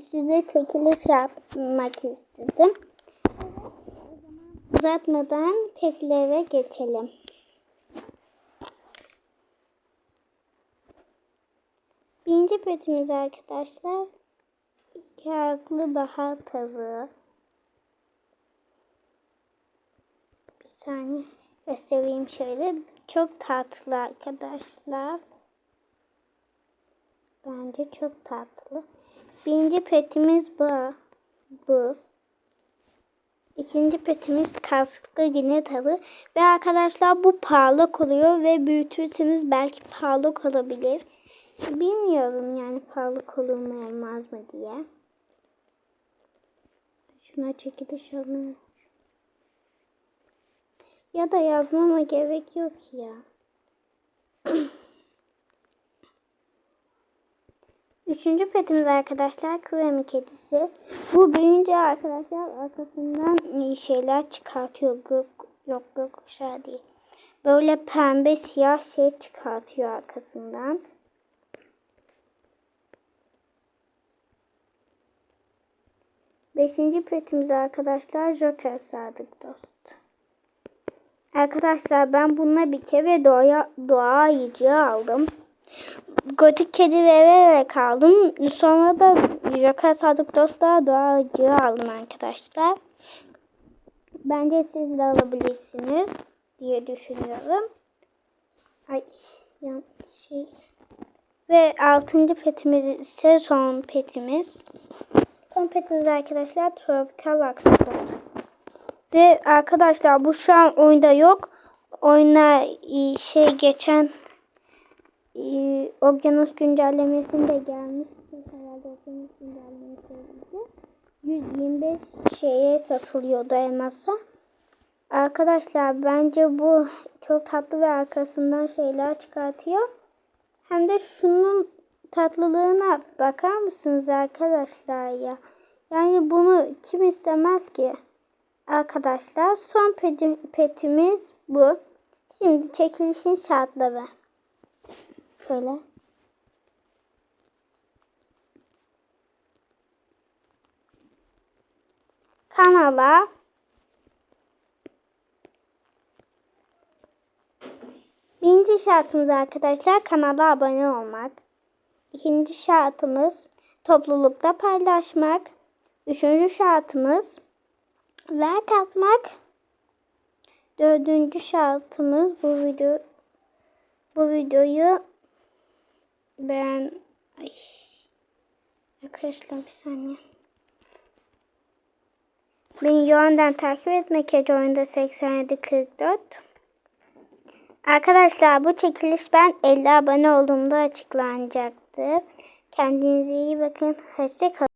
size çekiliş yapmak istedim. Uzatmadan petlere geçelim. Birinci petimiz arkadaşlar kağıtlı bahar tavuğu. Bir saniye göstereyim şöyle. Çok tatlı arkadaşlar. Bence çok tatlı. Birinci petimiz bu. Bu. İkinci petimiz kasklı yine tavuğu. Ve arkadaşlar bu pahalı oluyor ve büyütürseniz belki pahalı olabilir. Bilmiyorum yani pahalı olur mu olmaz mı diye. Şuna çekiliş alayım. Ya da yazmama gerek yok ya. Üçüncü petimiz arkadaşlar kremi kedisi. Bu büyüyünce arkadaşlar arkasından şeyler çıkartıyor. Gök, yok gökkuşağı değil. Böyle pembe siyah şey çıkartıyor arkasından. Beşinci petimiz arkadaşlar Joker Sadık Dost. Arkadaşlar ben bununla bir kere doğa, doğa ayıcı aldım. Gotik kedi vererek aldım. Sonra da Joker Sadık Dostlar doğa ayıcı aldım arkadaşlar. Bence siz de alabilirsiniz diye düşünüyorum. Ay yanlış şey. Ve altıncı petimiz ise son petimiz. Son petimiz arkadaşlar Tropical Aksakol. Ve arkadaşlar bu şu an oyunda yok. Oyuna e, şey geçen e, Okyanus güncellemesinde gelmişti. Herhalde Okyanus güncellemesiydi. 125 şeye satılıyordu elmasa. Arkadaşlar bence bu çok tatlı ve arkasından şeyler çıkartıyor. Hem de şunun tatlılığına bakar mısınız arkadaşlar ya? Yani bunu kim istemez ki? Arkadaşlar son peti, petimiz bu. Şimdi çekilişin şartları. Şöyle. Kanala Birinci şartımız arkadaşlar kanala abone olmak. İkinci şartımız toplulukta paylaşmak. Üçüncü şartımız like atmak. Dördüncü şartımız bu video bu videoyu ben ay, arkadaşlar bir saniye. Beni yoğundan takip etmek Ece oyunda 8744. Arkadaşlar bu çekiliş ben 50 abone olduğumda açıklanacaktı. Kendinize iyi bakın. Hoşçakalın.